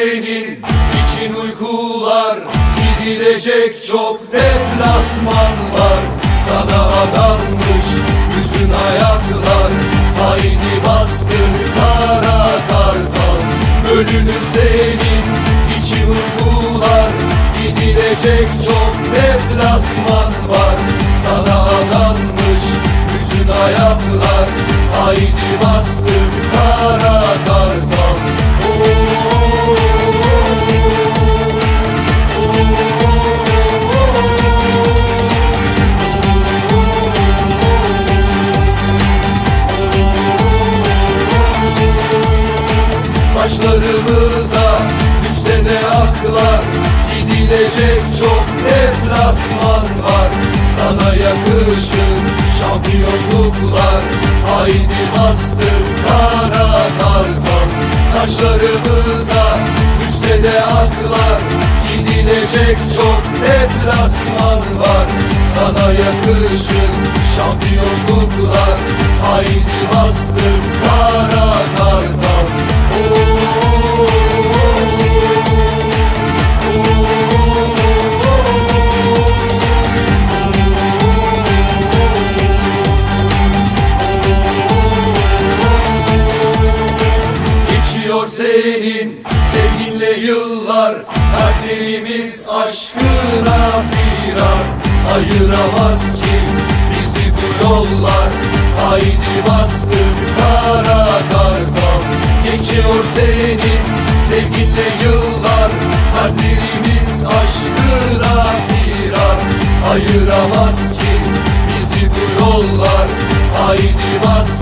senin için uykular Gidilecek çok deplasman var. Sana adanmış bütün hayatlar Haydi baskın kara kartal Bölünür senin için uykular Gidilecek çok deplasman var. Sana adanmış bütün hayatlar Haydi baskın kara aklar Gidilecek çok deplasman var. Sana yakışır şampiyonluklar. Haydi bastır kara kartal Saçlarımıza düşse de aklar. Gidilecek çok deplasman var. Sana yakışır şampiyonluklar. Haydi bastır yıllar Kalplerimiz aşkına firar. Ayıramaz ki bizi bu yollar. Haydi bastık kara kartal. Geçiyor senin sevginle yıllar. Kalplerimiz aşkına firar. Ayıramaz ki bizi bu yollar. Haydi bastık